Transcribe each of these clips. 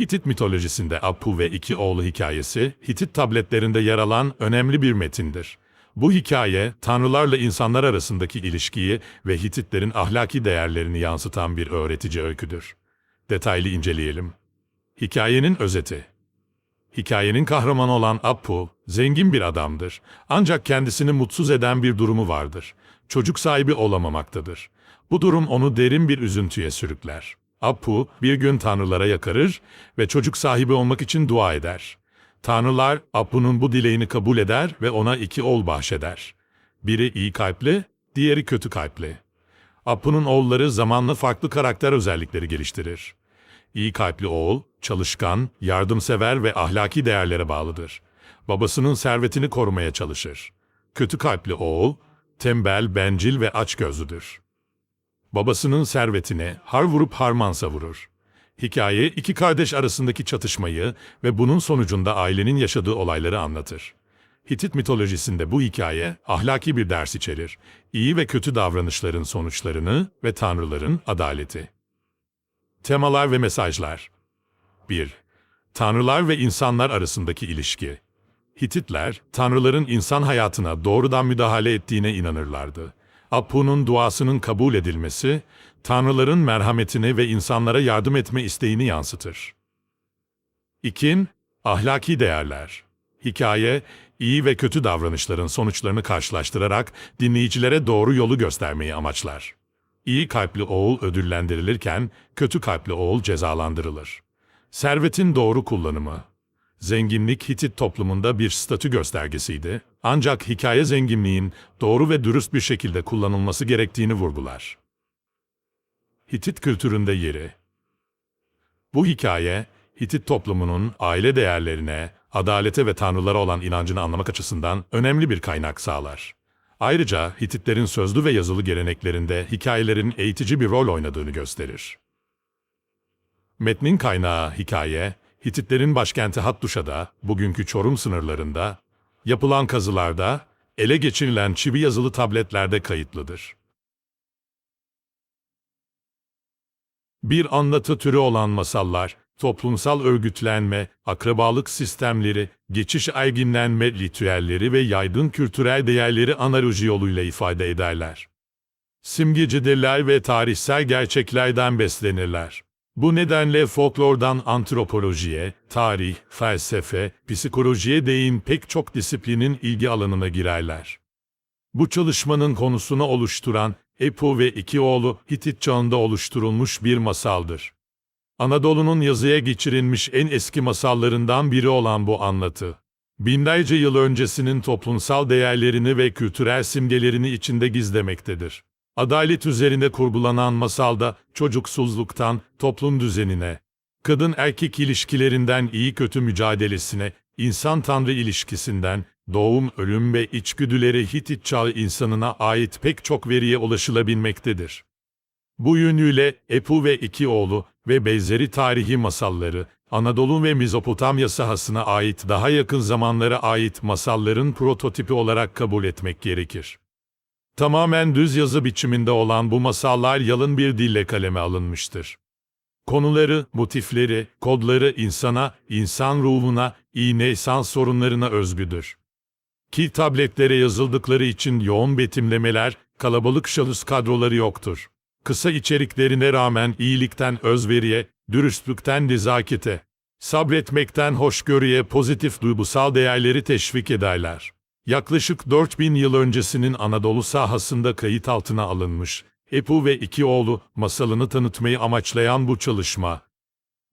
Hitit mitolojisinde Apu ve iki oğlu hikayesi, Hitit tabletlerinde yer alan önemli bir metindir. Bu hikaye, tanrılarla insanlar arasındaki ilişkiyi ve Hititlerin ahlaki değerlerini yansıtan bir öğretici öyküdür. Detaylı inceleyelim. Hikayenin özeti Hikayenin kahramanı olan Apu, zengin bir adamdır. Ancak kendisini mutsuz eden bir durumu vardır. Çocuk sahibi olamamaktadır. Bu durum onu derin bir üzüntüye sürükler. Apu bir gün tanrılara yakarır ve çocuk sahibi olmak için dua eder. Tanrılar Apu'nun bu dileğini kabul eder ve ona iki oğul bahşeder. Biri iyi kalpli, diğeri kötü kalpli. Apu'nun oğulları zamanla farklı karakter özellikleri geliştirir. İyi kalpli oğul, çalışkan, yardımsever ve ahlaki değerlere bağlıdır. Babasının servetini korumaya çalışır. Kötü kalpli oğul, tembel, bencil ve açgözlüdür. Babasının servetine har vurup harman savurur. Hikaye iki kardeş arasındaki çatışmayı ve bunun sonucunda ailenin yaşadığı olayları anlatır. Hitit mitolojisinde bu hikaye ahlaki bir ders içerir. İyi ve kötü davranışların sonuçlarını ve tanrıların adaleti. Temalar ve mesajlar 1. Tanrılar ve insanlar arasındaki ilişki Hititler, tanrıların insan hayatına doğrudan müdahale ettiğine inanırlardı. Apu'nun duasının kabul edilmesi, tanrıların merhametini ve insanlara yardım etme isteğini yansıtır. 2. Ahlaki değerler Hikaye, iyi ve kötü davranışların sonuçlarını karşılaştırarak dinleyicilere doğru yolu göstermeyi amaçlar. İyi kalpli oğul ödüllendirilirken, kötü kalpli oğul cezalandırılır. Servetin doğru kullanımı Zenginlik Hitit toplumunda bir statü göstergesiydi. Ancak hikaye zenginliğin doğru ve dürüst bir şekilde kullanılması gerektiğini vurgular. Hitit kültüründe yeri Bu hikaye, Hitit toplumunun aile değerlerine, adalete ve tanrılara olan inancını anlamak açısından önemli bir kaynak sağlar. Ayrıca Hititlerin sözlü ve yazılı geleneklerinde hikayelerin eğitici bir rol oynadığını gösterir. Metnin kaynağı hikaye, Hititlerin başkenti Hattuşa'da, bugünkü Çorum sınırlarında, yapılan kazılarda, ele geçirilen çivi yazılı tabletlerde kayıtlıdır. Bir anlatı türü olan masallar, toplumsal örgütlenme, akrabalık sistemleri, geçiş erginlenme ritüelleri ve yaygın kültürel değerleri analoji yoluyla ifade ederler. Simgecidirler ve tarihsel gerçeklerden beslenirler. Bu nedenle folklordan antropolojiye, tarih, felsefe, psikolojiye değin pek çok disiplinin ilgi alanına girerler. Bu çalışmanın konusunu oluşturan Epo ve iki oğlu Hitit çağında oluşturulmuş bir masaldır. Anadolu'nun yazıya geçirilmiş en eski masallarından biri olan bu anlatı, binlerce yıl öncesinin toplumsal değerlerini ve kültürel simgelerini içinde gizlemektedir. Adalet üzerine kurgulanan masalda çocuksuzluktan toplum düzenine, kadın erkek ilişkilerinden iyi kötü mücadelesine, insan tanrı ilişkisinden doğum, ölüm ve içgüdüleri Hitit çağı insanına ait pek çok veriye ulaşılabilmektedir. Bu yönüyle Epu ve iki oğlu ve benzeri tarihi masalları, Anadolu ve Mezopotamya sahasına ait daha yakın zamanlara ait masalların prototipi olarak kabul etmek gerekir. Tamamen düz yazı biçiminde olan bu masallar yalın bir dille kaleme alınmıştır. Konuları, motifleri, kodları insana, insan ruhuna, iğne insan sorunlarına özgüdür. Ki tabletlere yazıldıkları için yoğun betimlemeler, kalabalık şahıs kadroları yoktur. Kısa içeriklerine rağmen iyilikten özveriye, dürüstlükten nezakete, sabretmekten hoşgörüye pozitif duygusal değerleri teşvik ederler. Yaklaşık 4000 yıl öncesinin Anadolu sahasında kayıt altına alınmış, Epu ve iki oğlu masalını tanıtmayı amaçlayan bu çalışma,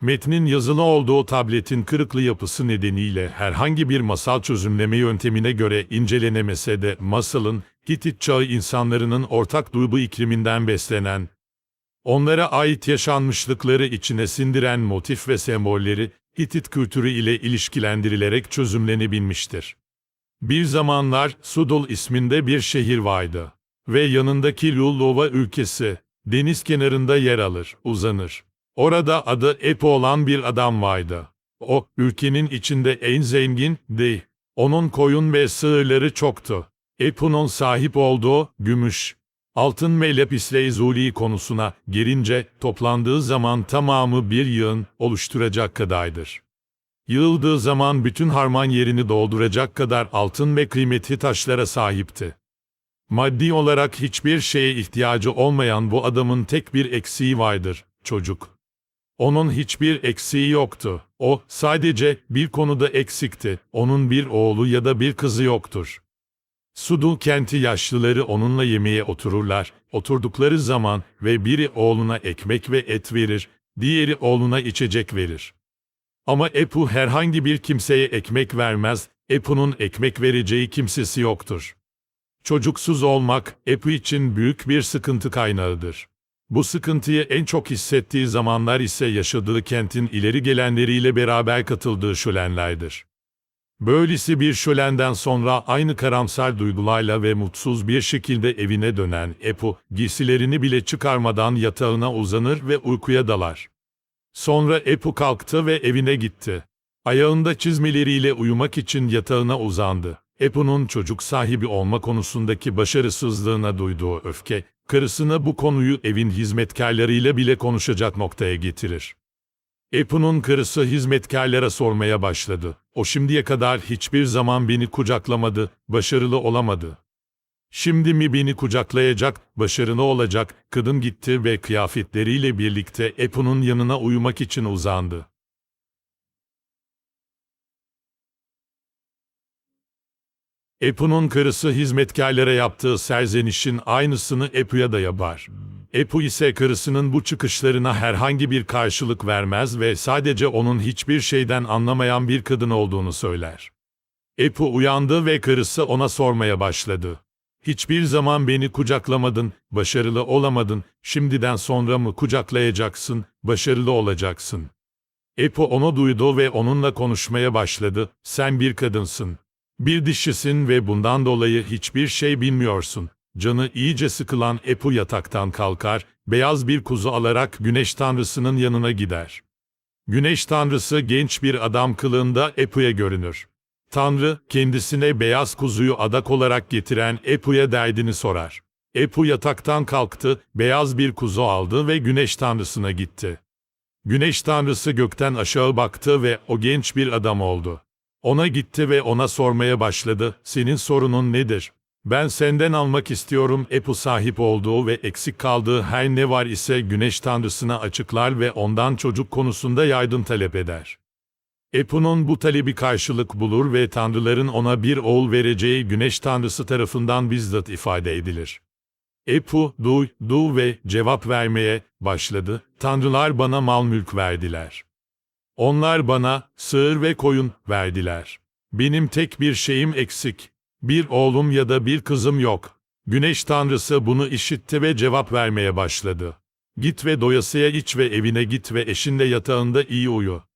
metnin yazılı olduğu tabletin kırıklı yapısı nedeniyle herhangi bir masal çözümleme yöntemine göre incelenemese de masalın Hitit çağı insanlarının ortak duygu ikliminden beslenen, onlara ait yaşanmışlıkları içine sindiren motif ve sembolleri Hitit kültürü ile ilişkilendirilerek çözümlenebilmiştir. Bir zamanlar Sudul isminde bir şehir vardı ve yanındaki Lullova ülkesi deniz kenarında yer alır, uzanır. Orada adı Epo olan bir adam vardı. O, ülkenin içinde en zengin, de. Onun koyun ve sığırları çoktu. Epo'nun sahip olduğu, gümüş, Altın ve lapisleyzuli konusuna gelince toplandığı zaman tamamı bir yığın oluşturacak kadardır. Yığıldığı zaman bütün harman yerini dolduracak kadar altın ve kıymetli taşlara sahipti. Maddi olarak hiçbir şeye ihtiyacı olmayan bu adamın tek bir eksiği vardır, çocuk. Onun hiçbir eksiği yoktu. O sadece bir konuda eksikti. Onun bir oğlu ya da bir kızı yoktur. Sudu kenti yaşlıları onunla yemeğe otururlar. Oturdukları zaman ve biri oğluna ekmek ve et verir, diğeri oğluna içecek verir. Ama Epu herhangi bir kimseye ekmek vermez, Epu'nun ekmek vereceği kimsesi yoktur. Çocuksuz olmak Epu için büyük bir sıkıntı kaynağıdır. Bu sıkıntıyı en çok hissettiği zamanlar ise yaşadığı kentin ileri gelenleriyle beraber katıldığı şölenlerdir. Böylesi bir şölenden sonra aynı karamsar duygularla ve mutsuz bir şekilde evine dönen Epu, giysilerini bile çıkarmadan yatağına uzanır ve uykuya dalar. Sonra Epu kalktı ve evine gitti. Ayağında çizmeleriyle uyumak için yatağına uzandı. Epu'nun çocuk sahibi olma konusundaki başarısızlığına duyduğu öfke, karısına bu konuyu evin hizmetkarlarıyla bile konuşacak noktaya getirir. Epu'nun karısı hizmetkarlara sormaya başladı. O şimdiye kadar hiçbir zaman beni kucaklamadı, başarılı olamadı. Şimdi mi beni kucaklayacak, başarılı olacak, kadın gitti ve kıyafetleriyle birlikte Epu'nun yanına uyumak için uzandı. Epu'nun karısı hizmetkarlara yaptığı serzenişin aynısını Epu'ya da yapar. Epu ise karısının bu çıkışlarına herhangi bir karşılık vermez ve sadece onun hiçbir şeyden anlamayan bir kadın olduğunu söyler. Epu uyandı ve karısı ona sormaya başladı. Hiçbir zaman beni kucaklamadın, başarılı olamadın, şimdiden sonra mı kucaklayacaksın, başarılı olacaksın. Epo onu duydu ve onunla konuşmaya başladı, sen bir kadınsın. Bir dişisin ve bundan dolayı hiçbir şey bilmiyorsun. Canı iyice sıkılan Epu yataktan kalkar, beyaz bir kuzu alarak güneş tanrısının yanına gider. Güneş tanrısı genç bir adam kılığında Epu'ya görünür. Tanrı, kendisine beyaz kuzuyu adak olarak getiren Epu'ya derdini sorar. Epu yataktan kalktı, beyaz bir kuzu aldı ve güneş tanrısına gitti. Güneş tanrısı gökten aşağı baktı ve o genç bir adam oldu. Ona gitti ve ona sormaya başladı, senin sorunun nedir? Ben senden almak istiyorum Epu sahip olduğu ve eksik kaldığı her ne var ise güneş tanrısına açıklar ve ondan çocuk konusunda yardım talep eder. Epu'nun bu talebi karşılık bulur ve tanrıların ona bir oğul vereceği güneş tanrısı tarafından bizzat ifade edilir. Epu, du, du ve cevap vermeye başladı. Tanrılar bana mal mülk verdiler. Onlar bana sığır ve koyun verdiler. Benim tek bir şeyim eksik. Bir oğlum ya da bir kızım yok. Güneş tanrısı bunu işitti ve cevap vermeye başladı. Git ve doyasıya iç ve evine git ve eşinle yatağında iyi uyu.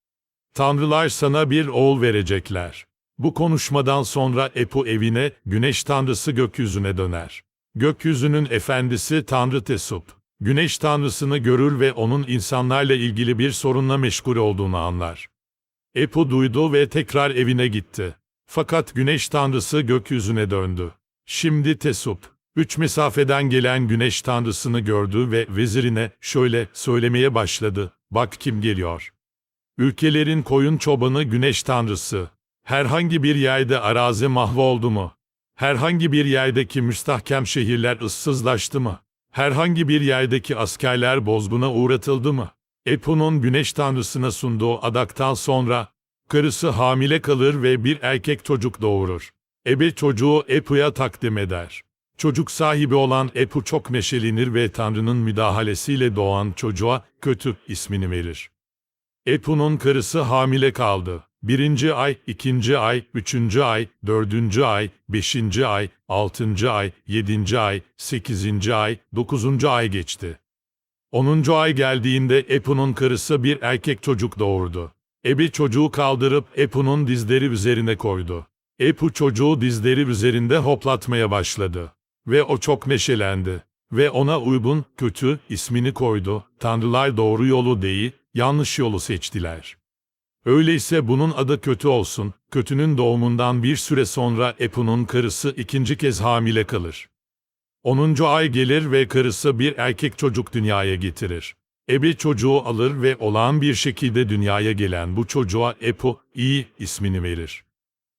Tanrılar sana bir oğul verecekler. Bu konuşmadan sonra Epu evine, güneş tanrısı gökyüzüne döner. Gökyüzünün efendisi Tanrı Tesup, güneş tanrısını görür ve onun insanlarla ilgili bir sorunla meşgul olduğunu anlar. Epu duydu ve tekrar evine gitti. Fakat güneş tanrısı gökyüzüne döndü. Şimdi Tesup, üç mesafeden gelen güneş tanrısını gördü ve vezirine şöyle söylemeye başladı. Bak kim geliyor. Ülkelerin koyun çobanı güneş tanrısı. Herhangi bir yerde arazi mahvoldu mu? Herhangi bir yerdeki müstahkem şehirler ıssızlaştı mı? Herhangi bir yerdeki askerler bozguna uğratıldı mı? Epu'nun güneş tanrısına sunduğu adaktan sonra, karısı hamile kalır ve bir erkek çocuk doğurur. Ebe çocuğu Epu'ya takdim eder. Çocuk sahibi olan Epu çok neşelenir ve Tanrı'nın müdahalesiyle doğan çocuğa kötü ismini verir. Epu'nun karısı hamile kaldı. Birinci ay, ikinci ay, üçüncü ay, dördüncü ay, beşinci ay, altıncı ay, yedinci ay, sekizinci ay, dokuzuncu ay geçti. Onuncu ay geldiğinde Epu'nun karısı bir erkek çocuk doğurdu. Ebi çocuğu kaldırıp Epu'nun dizleri üzerine koydu. Epu çocuğu dizleri üzerinde hoplatmaya başladı. Ve o çok neşelendi. Ve ona uygun, kötü, ismini koydu. Tanrılar doğru yolu değil, yanlış yolu seçtiler. Öyleyse bunun adı kötü olsun, kötünün doğumundan bir süre sonra Epu'nun karısı ikinci kez hamile kalır. 10. ay gelir ve karısı bir erkek çocuk dünyaya getirir. Ebe çocuğu alır ve olağan bir şekilde dünyaya gelen bu çocuğa Epu, iyi ismini verir.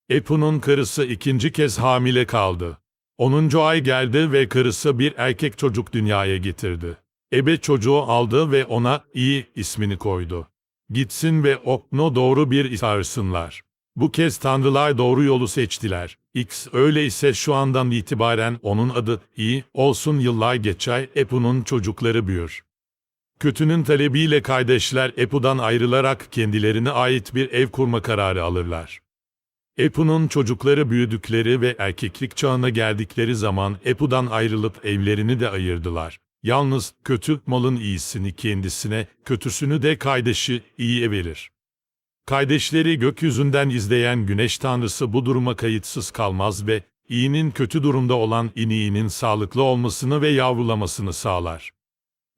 Epu'nun karısı ikinci kez hamile kaldı. 10. ay geldi ve karısı bir erkek çocuk dünyaya getirdi. Ebe çocuğu aldı ve ona iyi ismini koydu. Gitsin ve onu doğru bir iş. Bu kez tanrılar doğru yolu seçtiler. X öyleyse şu andan itibaren onun adı iyi olsun yıllar geçer Epu'nun çocukları büyür. Kötünün talebiyle kardeşler Epu'dan ayrılarak kendilerine ait bir ev kurma kararı alırlar. Epu'nun çocukları büyüdükleri ve erkeklik çağına geldikleri zaman Epu'dan ayrılıp evlerini de ayırdılar. Yalnız kötü malın iyisini kendisine, kötüsünü de kardeşi iyiye verir. Kardeşleri gökyüzünden izleyen güneş tanrısı bu duruma kayıtsız kalmaz ve iyinin kötü durumda olan iniğinin sağlıklı olmasını ve yavrulamasını sağlar.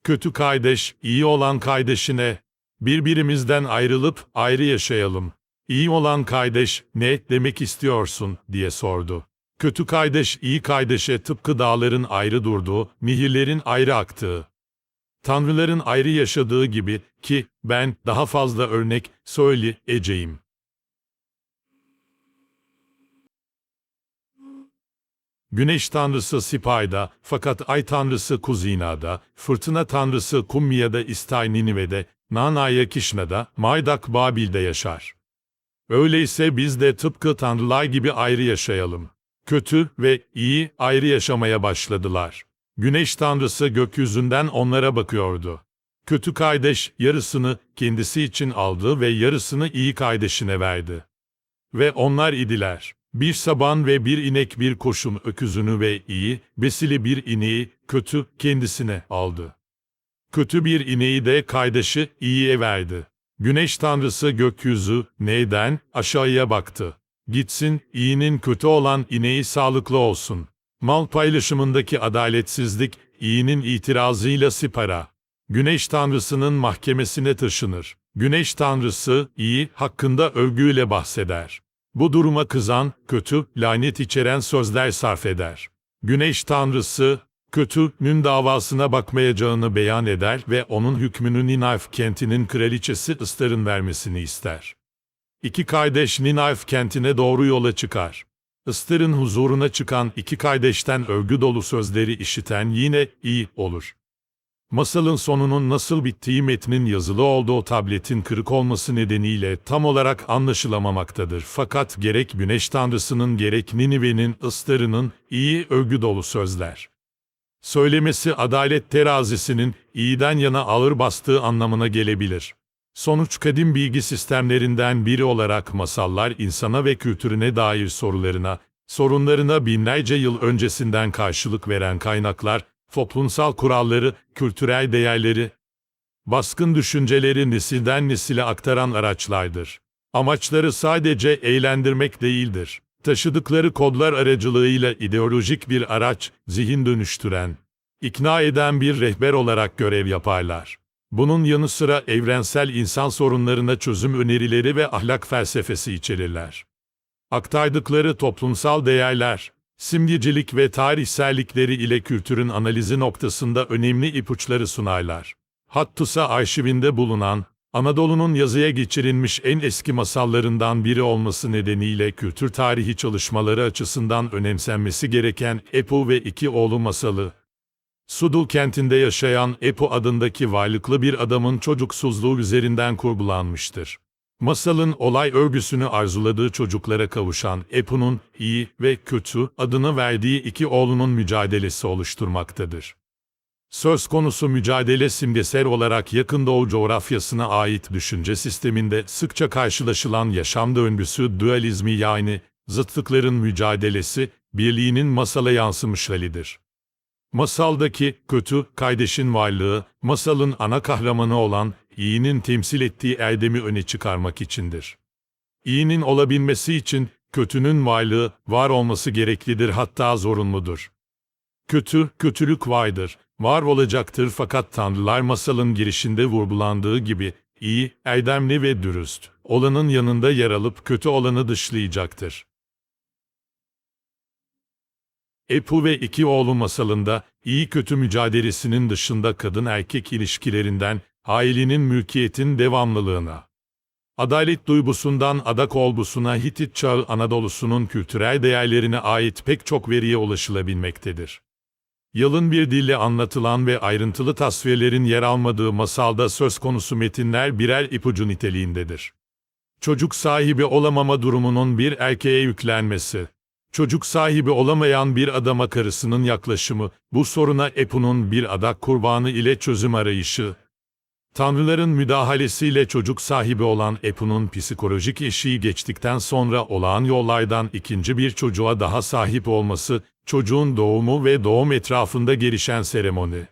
Kötü kardeş, iyi olan kardeşine, birbirimizden ayrılıp ayrı yaşayalım. İyi olan kardeş, ne demek istiyorsun, diye sordu. Kötü kardeş, iyi kardeşe tıpkı dağların ayrı durduğu, nehirlerin ayrı aktığı, tanrıların ayrı yaşadığı gibi ki ben daha fazla örnek söyleyeceğim. Güneş tanrısı Sipay'da, fakat ay tanrısı Kuzina'da, fırtına tanrısı Kummiya'da İstay Ninive'de, Nanaya Kişna'da, Maydak Babil'de yaşar. Öyleyse biz de tıpkı tanrılar gibi ayrı yaşayalım. Kötü ve iyi ayrı yaşamaya başladılar. Güneş tanrısı gökyüzünden onlara bakıyordu. Kötü kardeş yarısını kendisi için aldı ve yarısını iyi kardeşine verdi. Ve onlar idiler. Bir saban ve bir inek bir koşum öküzünü ve iyi, besili bir ineği, kötü, kendisine aldı. Kötü bir ineği de kardeşi iyiye verdi. Güneş tanrısı gökyüzü, neyden, aşağıya baktı. Gitsin, iyinin kötü olan ineği sağlıklı olsun. Mal paylaşımındaki adaletsizlik, iyinin itirazıyla sipara. Güneş tanrısının mahkemesine taşınır. Güneş tanrısı, iyi, hakkında övgüyle bahseder. Bu duruma kızan, kötü, lanet içeren sözler sarf eder. Güneş tanrısı, kötünün davasına bakmayacağını beyan eder ve onun hükmünü Ninayf kentinin kraliçesi Istar'ın vermesini ister. İki kardeş Ninayf kentine doğru yola çıkar. Istar'ın huzuruna çıkan iki kardeşten övgü dolu sözleri işiten yine iyi olur. Masalın sonunun nasıl bittiği metnin yazılı olduğu tabletin kırık olması nedeniyle tam olarak anlaşılamamaktadır. Fakat gerek güneş tanrısının gerek Ninive'nin ıstarının iyi övgü dolu sözler. Söylemesi adalet terazisinin iyiden yana ağır bastığı anlamına gelebilir. Sonuç kadim bilgi sistemlerinden biri olarak masallar insana ve kültürüne dair sorularına, sorunlarına binlerce yıl öncesinden karşılık veren kaynaklar, toplumsal kuralları, kültürel değerleri, baskın düşünceleri nesilden nesile aktaran araçlardır. Amaçları sadece eğlendirmek değildir. Taşıdıkları kodlar aracılığıyla ideolojik bir araç, zihin dönüştüren, ikna eden bir rehber olarak görev yaparlar. Bunun yanı sıra evrensel insan sorunlarına çözüm önerileri ve ahlak felsefesi içerirler. Aktardıkları toplumsal değerler, simgecilik ve tarihsellikleri ile kültürün analizi noktasında önemli ipuçları sunarlar. Hattusa arşivinde bulunan, Anadolu'nun yazıya geçirilmiş en eski masallarından biri olması nedeniyle kültür tarihi çalışmaları açısından önemsenmesi gereken Epu ve iki oğlu masalı, Sudul kentinde yaşayan Epu adındaki varlıklı bir adamın çocuksuzluğu üzerinden kurgulanmıştır. Masalın olay örgüsünü arzuladığı çocuklara kavuşan Epu'nun iyi ve kötü adını verdiği iki oğlunun mücadelesi oluşturmaktadır. Söz konusu mücadele simgesel olarak yakın doğu coğrafyasına ait düşünce sisteminde sıkça karşılaşılan yaşam döngüsü dualizmi yani zıtlıkların mücadelesi, birliğinin masala yansımış halidir. Masaldaki kötü kardeşin varlığı, masalın ana kahramanı olan iyinin temsil ettiği erdemi öne çıkarmak içindir. İyinin olabilmesi için kötünün varlığı var olması gereklidir hatta zorunludur. Kötü, kötülük vardır, var olacaktır fakat tanrılar masalın girişinde vurgulandığı gibi iyi, erdemli ve dürüst olanın yanında yer alıp kötü olanı dışlayacaktır. Epu ve iki oğlu masalında iyi kötü mücadelesinin dışında kadın erkek ilişkilerinden ailenin mülkiyetin devamlılığına, adalet duygusundan adak olgusuna Hitit çağı Anadolu'sunun kültürel değerlerine ait pek çok veriye ulaşılabilmektedir. Yalın bir dille anlatılan ve ayrıntılı tasvirlerin yer almadığı masalda söz konusu metinler birer ipucu niteliğindedir. Çocuk sahibi olamama durumunun bir erkeğe yüklenmesi, çocuk sahibi olamayan bir adama karısının yaklaşımı, bu soruna Epu'nun bir adak kurbanı ile çözüm arayışı, Tanrıların müdahalesiyle çocuk sahibi olan Epu'nun psikolojik eşiği geçtikten sonra olağan yollardan ikinci bir çocuğa daha sahip olması, çocuğun doğumu ve doğum etrafında gelişen seremoni.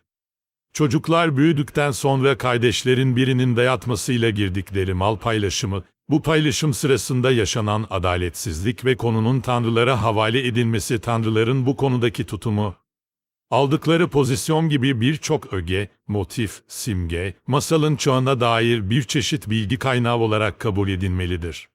Çocuklar büyüdükten sonra kardeşlerin birinin dayatmasıyla girdikleri mal paylaşımı, bu paylaşım sırasında yaşanan adaletsizlik ve konunun tanrılara havale edilmesi tanrıların bu konudaki tutumu, Aldıkları pozisyon gibi birçok öge, motif, simge, masalın çoğuna dair bir çeşit bilgi kaynağı olarak kabul edilmelidir.